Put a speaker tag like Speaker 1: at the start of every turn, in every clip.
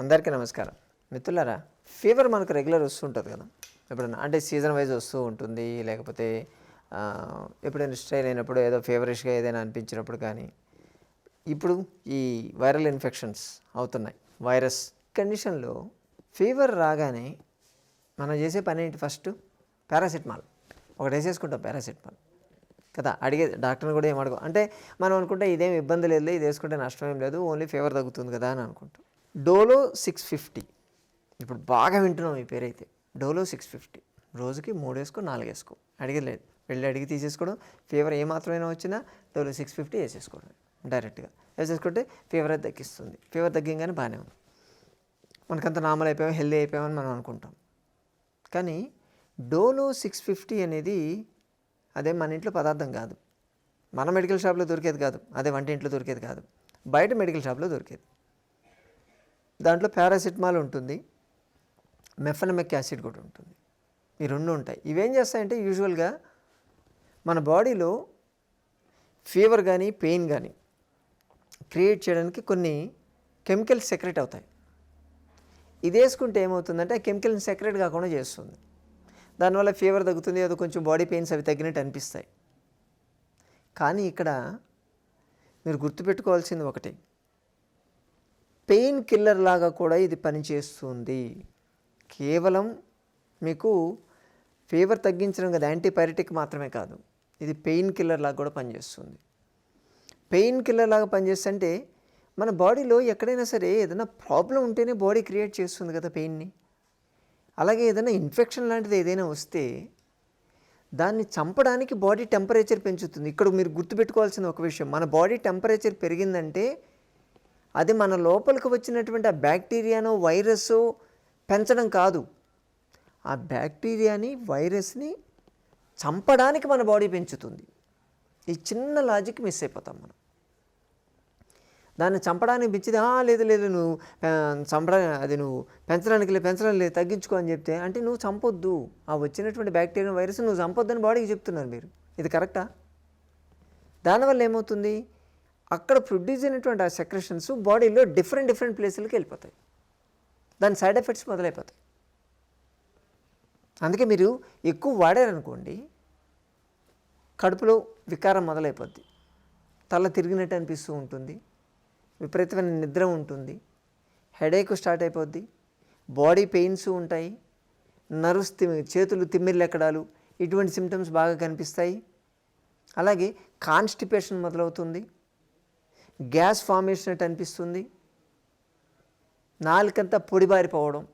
Speaker 1: అందరికీ నమస్కారం. మిత్రులారా ఫీవర్ మనకు రెగ్యులర్ వస్తుంటుంది కదా. ఎప్పుడైనా అంటే సీజన్ వైజ్ వస్తూ ఉంటుంది లేకపోతే ఎప్పుడైనా స్ట్రెయిన్ అయినప్పుడు ఏదో ఫేవరిష్గా ఏదైనా అనిపించినప్పుడు కానీ ఇప్పుడు ఈ వైరల్ ఇన్ఫెక్షన్స్ అవుతున్నాయి. వైరస్ కండిషన్లో ఫీవర్ రాగానే మనం చేసే పని ఏంటి ఫస్ట్? పారాసిటమాల్. ఒకటి వేసేసుకుంటాం పారాసిటమాల్. కదా అడిగే డాక్టర్ని కూడా ఏం అడగం. అంటే మనం అనుకుంటే ఇదేం ఇబ్బంది లేదు ఇది వేసుకుంటే నష్టం ఏం లేదు ఓన్లీ ఫీవర్ తగ్గుతుంది కదా అని అనుకుంటాం. డోలో సిక్స్ ఫిఫ్టీ ఇప్పుడు బాగా వింటున్నాం ఈ పేరైతే. డోలో సిక్స్ ఫిఫ్టీ రోజుకి మూడు వేసుకో నాలుగు వేసుకో అడిగలేదు. వెళ్ళి అడిగి తీసేసుకోవడం. ఫీవర్ ఏమాత్రమైనా వచ్చినా డోలో సిక్స్ ఫిఫ్టీ వేసేసుకోవడం. డైరెక్ట్గా. వేసేసుకుంటే ఫీవర్ అది తగ్గిస్తుంది. ఫీవర్ తగ్గింగానే బాగానే ఉంది. మనకంత నార్మల్ అయిపోయాం హెల్దీ అయిపోయామని మనం అనుకుంటాం. కానీ డోలో సిక్స్ ఫిఫ్టీ అనేది అదే మన ఇంట్లో పదార్థం కాదు. మన మెడికల్ షాప్లో దొరికేది కాదు. అదే వంటింట్లో దొరికేది కాదు. బయట మెడికల్ షాప్లో దొరికేది. దాంట్లో పారాసిటమాల్ ఉంటుంది మెఫనమిక్ యాసిడ్ కూడా ఉంటుంది. ఈ రెండు ఉంటాయి. ఇవేం చేస్తాయంటే యూజువల్గా మన బాడీలో ఫీవర్ కానీ పెయిన్ కానీ క్రియేట్ చేయడానికి కొన్ని కెమికల్స్ సెక్రెట్ అవుతాయి. ఇది వేసుకుంటే ఏమవుతుందంటే ఆ కెమికల్ని సెక్రెట్ కాకుండా చేస్తుంది. దానివల్ల ఫీవర్ తగ్గుతుంది అది కొంచెం బాడీ పెయిన్స్ అవి తగ్గినట్టు అనిపిస్తాయి. కానీ ఇక్కడ మీరు గుర్తుపెట్టుకోవాల్సింది ఒకటి. పెయిన్ కిల్లర్ లాగా కూడా ఇది పనిచేస్తుంది. కేవలం మీకు ఫీవర్ తగ్గించడం కదా యాంటీపైరటిక్ మాత్రమే కాదు ఇది పెయిన్ కిల్లర్ లాగా కూడా పనిచేస్తుంది. పెయిన్ కిల్లర్ లాగా పనిచేస్తుంటే మన బాడీలో ఎక్కడైనా సరే ఏదైనా ప్రాబ్లం ఉంటేనే బాడీ క్రియేట్ చేస్తుంది కదా పెయిన్ని. అలాగే ఏదైనా ఇన్ఫెక్షన్ లాంటిది ఏదైనా వస్తే దాన్ని చంపడానికి బాడీ టెంపరేచర్ పెంచుతుంది. ఇక్కడ మీరు గుర్తుపెట్టుకోవాల్సిన ఒక విషయం మన బాడీ టెంపరేచర్ పెరిగిందంటే అది మన లోపలికి వచ్చినటువంటి ఆ బ్యాక్టీరియానో వైరస్ పెంచడం కాదు. ఆ బ్యాక్టీరియాని వైరస్ని చంపడానికి మన బాడీ పెంచుతుంది. ఈ చిన్న లాజిక్ మిస్ అయిపోతాం మనం. దాన్ని చంపడానికి పెంచితే లేదు లేదు నువ్వు చంపడానికి అది నువ్వు పెంచడానికి లేదు పెంచడం లేదు తగ్గించుకో అని చెప్తే అంటే నువ్వు చంపొద్దు. ఆ వచ్చినటువంటి బ్యాక్టీరియా వైరస్ నువ్వు చంపొద్దని బాడీకి చెప్తున్నారు మీరు. ఇది కరెక్టా? దానివల్ల ఏమవుతుంది? అక్కడ ప్రొడ్యూస్ అయినటువంటి ఆ సెక్రెషన్స్ బాడీలో డిఫరెంట్ డిఫరెంట్ ప్లేసులకి వెళ్ళిపోతాయి. దాని సైడ్ ఎఫెక్ట్స్ మొదలైపోతాయి. అందుకే మీరు ఎక్కువ వాడారనుకోండి కడుపులో వికారం మొదలైపోద్ది. తల తిరిగినట్టు అనిపిస్తూ ఉంటుంది. విపరీతమైన నిద్ర ఉంటుంది. హెడేక్ స్టార్ట్ అయిపోద్ది. బాడీ పెయిన్స్ ఉంటాయి. నర్వ్స్ తి చేతులు తిమ్మిర్లెక్కడాలు ఇటువంటి సిమ్టమ్స్ బాగా కనిపిస్తాయి. అలాగే కాన్స్టిపేషన్ మొదలవుతుంది. గ్యాస్ ఫార్మేషన్ అట్టు అనిపిస్తుంది? నాలుకంతా పొడిబారిపోవడం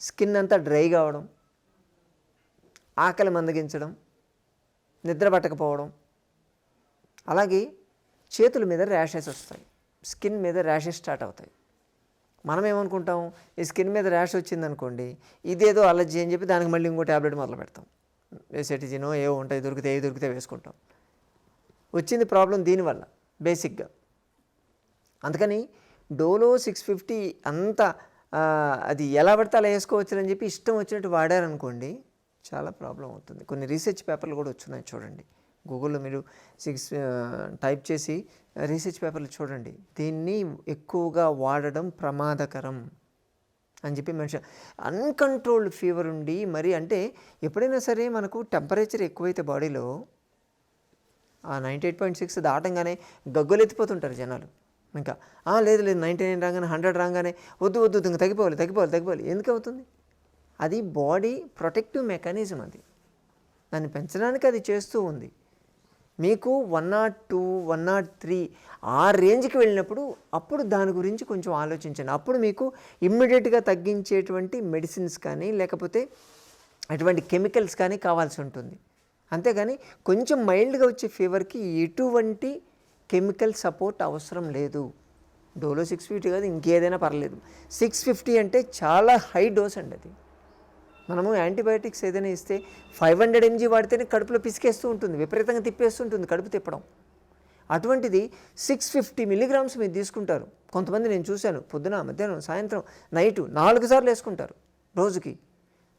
Speaker 1: స్కిన్ అంతా డ్రై కావడం ఆకలి మందగించడం నిద్ర పట్టకపోవడం. అలాగే చేతుల మీద ర్యాషెస్ వస్తాయి. స్కిన్ మీద ర్యాషెస్ స్టార్ట్ అవుతాయి. మనం ఏమనుకుంటాం ఈ స్కిన్ మీద ర్యాష్ వచ్చిందనుకోండి ఇదేదో అలర్జీ అని చెప్పి దానికి మళ్ళీ ఇంకో ట్యాబ్లెట్ మొదలు పెడతాం. ఎసెటిజినో ఏవో ఉంటాయి దొరికితే ఏ దొరికితే వేసుకుంటాం. వచ్చింది ప్రాబ్లం దీనివల్ల బేసిక్గా. అందుకని డోలో సిక్స్ ఫిఫ్టీ అంత అది ఎలా పడితే అలా వేసుకోవచ్చునని చెప్పి ఇష్టం వచ్చినట్టు వాడారనుకోండి చాలా ప్రాబ్లం అవుతుంది. కొన్ని రీసెర్చ్ పేపర్లు కూడా వచ్చున్నాయి చూడండి. గూగుల్లో మీరు సిక్స్ టైప్ చేసి రీసెర్చ్ పేపర్లు చూడండి. దీన్ని ఎక్కువగా వాడడం ప్రమాదకరం అని చెప్పి మనిషి అన్కంట్రోల్డ్ ఫీవర్ ఉండి మరి అంటే ఎప్పుడైనా సరే మనకు టెంపరేచర్ ఎక్కువైతే బాడీలో ఆ నైంటీ ఎయిట్ పాయింట్ సిక్స్ దాటంగానే గగ్గులెత్తిపోతుంటారు జనాలు. ఇంకా లేదు లేదు నైంటీ నైన్ రాగానే హండ్రెడ్ రాగానే వద్దు వద్దు వద్దు, ఇంకా తగ్గిపోవాలి తగ్గిపోవాలి తగ్గిపోవాలి. ఎందుకు అవుతుంది? అది బాడీ ప్రొటెక్టివ్ మెకానిజం అది. దాన్ని పెంచడానికి అది చేస్తూ ఉంది. మీకు one nought two one nought three ఆ రేంజ్కి వెళ్ళినప్పుడు అప్పుడు దాని గురించి కొంచెం ఆలోచించండి. అప్పుడు మీకు ఇమ్మీడియట్గా తగ్గించేటువంటి మెడిసిన్స్ కానీ లేకపోతే అటువంటి కెమికల్స్ కానీ కావాల్సి ఉంటుంది. అంతేగాని కొంచెం మైల్డ్గా వచ్చే ఫీవర్కి ఎటువంటి కెమికల్ సపోర్ట్ అవసరం లేదు. డోలో సిక్స్ ఫిఫ్టీ కాదు ఇంకేదైనా పర్లేదు. సిక్స్ ఫిఫ్టీ అంటే చాలా హై డోస్ అండి అది. మనము యాంటీబయాటిక్స్ ఏదైనా ఇస్తే ఫైవ్ హండ్రెడ్ ఎంజీ వాడితేనే కడుపులో పిసికేస్తూ ఉంటుంది విపరీతంగా తిప్పేస్తుంటుంది కడుపు తిప్పడం. అటువంటిది సిక్స్ ఫిఫ్టీ మిలీగ్రామ్స్ మీరు తీసుకుంటారు. కొంతమంది నేను చూశాను పొద్దున మధ్యాహ్నం సాయంత్రం నైటు నాలుగు సార్లు వేసుకుంటారు రోజుకి.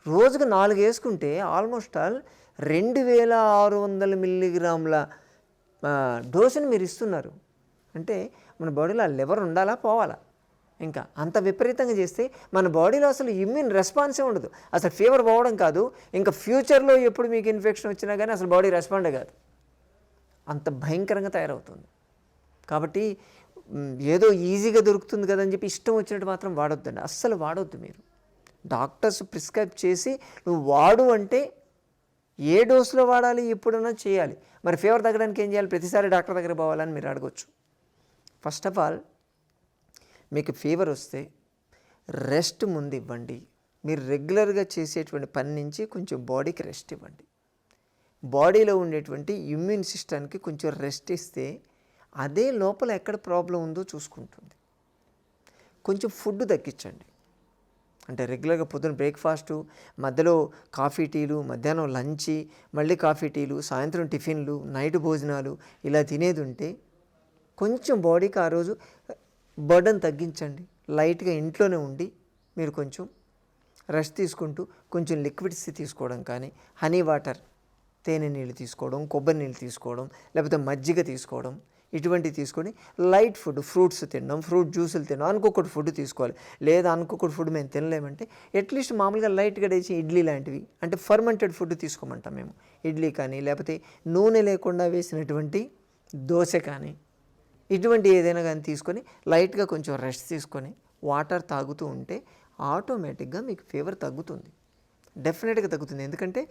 Speaker 1: రోజుకి నాలుగు వేసుకుంటే ఆల్మోస్ట్ ఆల్ రెండు వేల ఆరు వందల మిల్లీగ్రాముల డోసుని మీరు ఇస్తున్నారు. అంటే మన బాడీలో ఆ లివర్ ఉండాలా పోవాలా? ఇంకా అంత విపరీతంగా చేస్తే మన బాడీలో అసలు ఇమ్యూన్ రెస్పాన్సే ఉండదు. అసలు ఫీవర్ పోవడం కాదు. ఇంకా ఫ్యూచర్లో ఎప్పుడు మీకు ఇన్ఫెక్షన్ వచ్చినా కానీ అసలు బాడీ రెస్పాండ్ కాదు. అంత భయంకరంగా తయారవుతుంది. కాబట్టి ఏదో ఈజీగా దొరుకుతుంది కదని చెప్పి ఇష్టం వచ్చినట్టు మాత్రం వాడొద్దండి. అస్సలు వాడొద్దు మీరు. డాక్టర్స్ ప్రిస్క్రైబ్ చేసి నువ్వు వాడు అంటే ఏ డోసులో వాడాలి ఎప్పుడన్నా చేయాలి. మరి ఫీవర్ తగ్గడానికి ఏం చేయాలి? ప్రతిసారి డాక్టర్ దగ్గర పోవాలని మీరు అడగవచ్చు ఫస్ట్ ఆఫ్ ఆల్ మీకు ఫీవర్ వస్తే రెస్ట్ ముందు ఇవ్వండి. మీరు రెగ్యులర్గా చేసేటువంటి పని నుంచి కొంచెం బాడీకి రెస్ట్ ఇవ్వండి. బాడీలో ఉండేటువంటి ఇమ్యూన్ సిస్టమ్కి కొంచెం రెస్ట్ ఇస్తే అదే లోపల ఎక్కడ ప్రాబ్లం ఉందో చూసుకుంటుంది. కొంచెం ఫుడ్ తగ్గించండి. అంటే రెగ్యులర్గా పొద్దున బ్రేక్ఫాస్టు మధ్యలో కాఫీ టీలు మధ్యాహ్నం లంచ్ మళ్ళీ కాఫీ టీలు సాయంత్రం టిఫిన్లు నైట్ భోజనాలు ఇలా తినేది ఉంటే కొంచెం బాడీకి ఆ రోజు బర్డన్ తగ్గించండి. లైట్గా ఇంట్లోనే ఉండి మీరు కొంచెం రెస్ట్ తీసుకుంటూ కొంచెం లిక్విడ్స్ తీసుకోవడం కానీ హనీ వాటర్ తేనె నీళ్ళు తీసుకోవడం కొబ్బరి నీళ్ళు తీసుకోవడం లేకపోతే మజ్జిగ తీసుకోవడం ఇటువంటివి తీసుకొని లైట్ ఫుడ్ ఫ్రూట్స్ తినడం ఫ్రూట్ జ్యూసులు తినడం అనుకోకటి ఫుడ్ తీసుకోవాలి. లేదా అనుకోకటి ఫుడ్ మేము తినలేమంటే అట్లీస్ట్ మామూలుగా లైట్గా వేసి ఇడ్లీ లాంటివి అంటే ఫర్మెంటెడ్ ఫుడ్ తీసుకోమంటాం మేము. ఇడ్లీ కానీ లేకపోతే నూనె లేకుండా వేసినటువంటి దోశ కానీ ఇటువంటి ఏదైనా కానీ తీసుకొని లైట్గా కొంచెం రెస్ట్ తీసుకొని వాటర్ తాగుతూ ఉంటే ఆటోమేటిక్గా మీకు ఫీవర్ తగ్గుతుంది. డెఫినెట్గా తగ్గుతుంది. ఎందుకంటే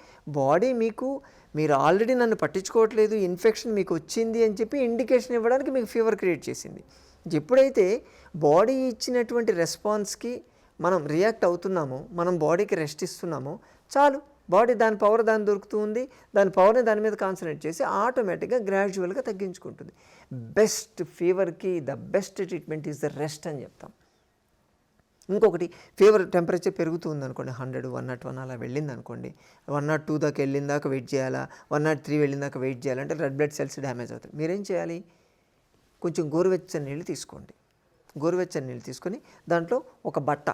Speaker 1: బాడీ మీకు మీరు ఆల్రెడీ నన్ను పట్టించుకోవట్లేదు ఇన్ఫెక్షన్ మీకు వచ్చింది అని చెప్పి ఇండికేషన్ ఇవ్వడానికి మీకు ఫీవర్ క్రియేట్ చేసింది. ఎప్పుడైతే బాడీ ఇచ్చినటువంటి రెస్పాన్స్కి మనం రియాక్ట్ అవుతున్నామో మనం బాడీకి రెస్ట్ ఇస్తున్నామో చాలు బాడీ దాని పవర్ దాని దొరుకుతూ ఉంది దాని పవర్ని దాని మీద కాన్సన్ట్రేట్ చేసి ఆటోమేటిక్గా గ్రాడ్యువల్గా తగ్గించుకుంటుంది. Best ఫీవర్కి the best treatment is the rest అని చెప్తాం. ఇంకొకటి ఫీవర్ టెంపరేచర్ పెరుగుతుంది అనుకోండి హండ్రెడ్ వన్ నాట్ వన్ అలా వెళ్ళింది అనుకోండి వన్ నాట్ టూ దాకా వెళ్ళిన దాకా వెయిట్ చేయాలా వన్ నాట్ త్రీ వెళ్ళిన దాకా వెయిట్ చేయాలంటే రెడ్ బ్లడ్ సెల్స్ డ్యామేజ్ అవుతాయి. మీరేం చేయాలి? కొంచెం గోరువెచ్చని నీళ్ళు తీసుకోండి. గోరువెచ్చని నీళ్ళు తీసుకొని దాంట్లో ఒక బట్ట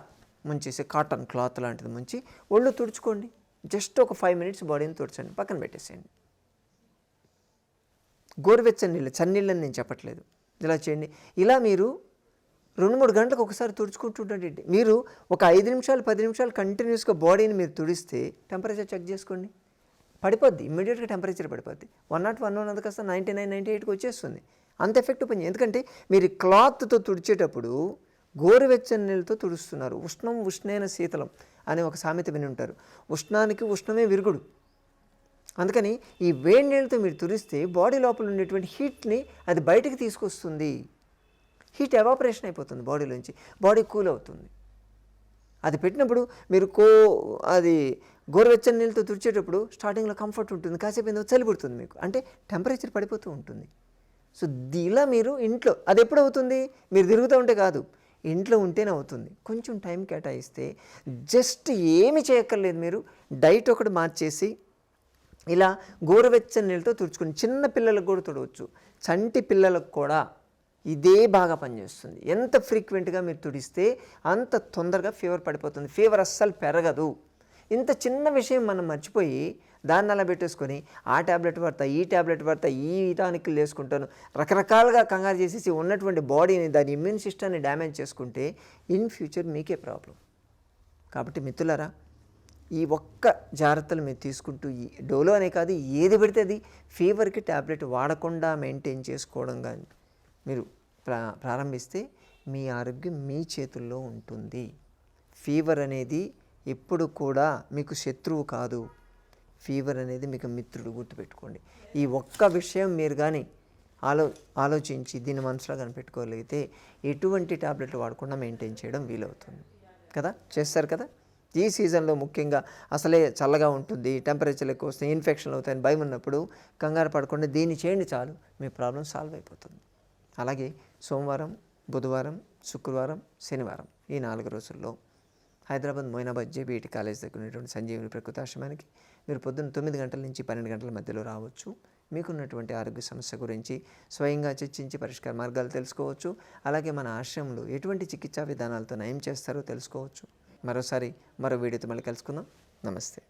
Speaker 1: ముంచేసి కాటన్ క్లాత్ లాంటిది ముంచి ఒళ్ళు తుడుచుకోండి. జస్ట్ ఒక ఫైవ్ మినిట్స్ బాడీని తుడచండి పక్కన పెట్టేసేయండి. గోరువెచ్చని నీళ్ళు చన్నీళ్ళని నేను చెప్పట్లేదు. ఇలా చేయండి. ఇలా మీరు రెండు మూడు గంటలకు ఒకసారి తుడుచుకుంటుండండి మీరు ఒక ఐదు నిమిషాలు పది నిమిషాలు కంటిన్యూస్గా బాడీని మీరు తుడిస్తే టెంపరేచర్ చెక్ చేసుకోండి. పడిపోద్ది ఇమ్మీడియట్గా టెంపరేచర్ పడిపోద్ది. వన్ నాట్ వన్ ఉన్నది కాస్త నైంటీ నైన్ నైంటీ ఎయిట్కి వచ్చేస్తుంది. అంత ఎఫెక్ట్ పని. ఎందుకంటే మీరు క్లాత్తో తుడిచేటప్పుడు గోరువెచ్చని నీళ్ళతో తుడుస్తున్నారు. ఉష్ణం ఉష్ణైన శీతలం అనే ఒక సామెత విని ఉంటారు. ఉష్ణానికి ఉష్ణమే విరుగుడు. అందుకని ఈ వేడి నీళ్ళతో మీరు తుడిస్తే బాడీ లోపల ఉండేటువంటి హీట్ని అది బయటకు తీసుకొస్తుంది. హీట్ ఎవాపరేషన్ అయిపోతుంది బాడీలోంచి. బాడీ కూల్ అవుతుంది. అది పెట్టినప్పుడు మీరు కో అది గోరువెచ్చని నీళ్ళతో తుడిచేటప్పుడు స్టార్టింగ్లో కంఫర్ట్ ఉంటుంది. కాసేపు ఏందో చలి పుడుతుంది మీకు. అంటే టెంపరేచర్ పడిపోతూ ఉంటుంది. సో దీలా ఇలా మీరు ఇంట్లో అది ఎప్పుడు అవుతుంది? మీరు తిరుగుతూ ఉంటే కాదు. ఇంట్లో ఉంటేనే అవుతుంది. కొంచెం టైం కేటాయిస్తే జస్ట్ ఏమి చేయక్కర్లేదు మీరు. డైట్ ఒకటి మార్చేసి ఇలా గోరువెచ్చని నీళ్ళతో తుడుచుకుని చిన్న పిల్లలకు కూడా తుడవచ్చు. చంటి పిల్లలకు కూడా. ఇదే బాగా పనిచేస్తుంది. ఎంత ఫ్రీక్వెంట్గా మీరు తుడిస్తే అంత తొందరగా ఫీవర్ పడిపోతుంది. ఫీవర్ అస్సలు పెరగదు. ఇంత చిన్న విషయం మనం మర్చిపోయి దాన్ని అలా పెట్టేసుకొని ఆ ట్యాబ్లెట్ పడతా ఈ ట్యాబ్లెట్ పడతా ఈ టానిక్లు వేసుకుంటాను. రకరకాలుగా కంగారు చేసేసి ఉన్నటువంటి బాడీని దాని ఇమ్యూన్ సిస్టమ్ని డ్యామేజ్ చేసుకుంటే ఇన్ ఫ్యూచర్ మీకే ప్రాబ్లం కాబట్టి మిత్రులారా ఈ ఒక్క జాగ్రత్తలు మీరు తీసుకుంటూ ఈ డోలో అనే కాదు ఏది పెడితే అది ఫీవర్కి ట్యాబ్లెట్ వాడకుండా మెయింటైన్ చేసుకోవడం కానీ మీరు ప్రా ప్రారంభిస్తే మీ ఆరోగ్యం మీ చేతుల్లో ఉంటుంది. ఫీవర్ అనేది ఎప్పుడు కూడా మీకు శత్రువు కాదు. ఫీవర్ అనేది మీకు మిత్రుడు గుర్తుపెట్టుకోండి. ఈ ఒక్క విషయం మీరు కానీ ఆలో ఆలోచించి దీన్ని మనసులో కనిపెట్టుకోగలిగితే ఎటువంటి టాబ్లెట్లు వాడకుండా మెయింటైన్ చేయడం వీలవుతుంది. కదా? చేస్తారు కదా? ఈ సీజన్లో ముఖ్యంగా అసలే చల్లగా ఉంటుంది టెంపరేచర్ ఎక్కువ వస్తాయి ఇన్ఫెక్షన్లు అవుతాయని భయం ఉన్నప్పుడు కంగారు పడకుండా దీన్ని చేయండి చాలు మీ ప్రాబ్లం సాల్వ్ అయిపోతుంది. అలాగే సోమవారం బుధవారం శుక్రవారం శనివారం ఈ నాలుగు రోజుల్లో హైదరాబాద్ మొయినాబాద్ జేబీఈటి కాలేజ్ దగ్గర ఉన్నటువంటి సంజీవిని ప్రకృతాశ్రమానికి మీరు పొద్దున్న తొమ్మిది గంటల నుంచి పన్నెండు గంటల మధ్యలో రావచ్చు. మీకున్నటువంటి ఆరోగ్య సమస్య గురించి స్వయంగా చర్చించి పరిష్కార మార్గాలు తెలుసుకోవచ్చు. అలాగే మన ఆశ్రమంలో ఎటువంటి చికిత్సా విధానాలతో నయం చేస్తారో తెలుసుకోవచ్చు. మరోసారి మరో వీడియోతో మళ్ళీ కలుసుకుందాం. నమస్తే.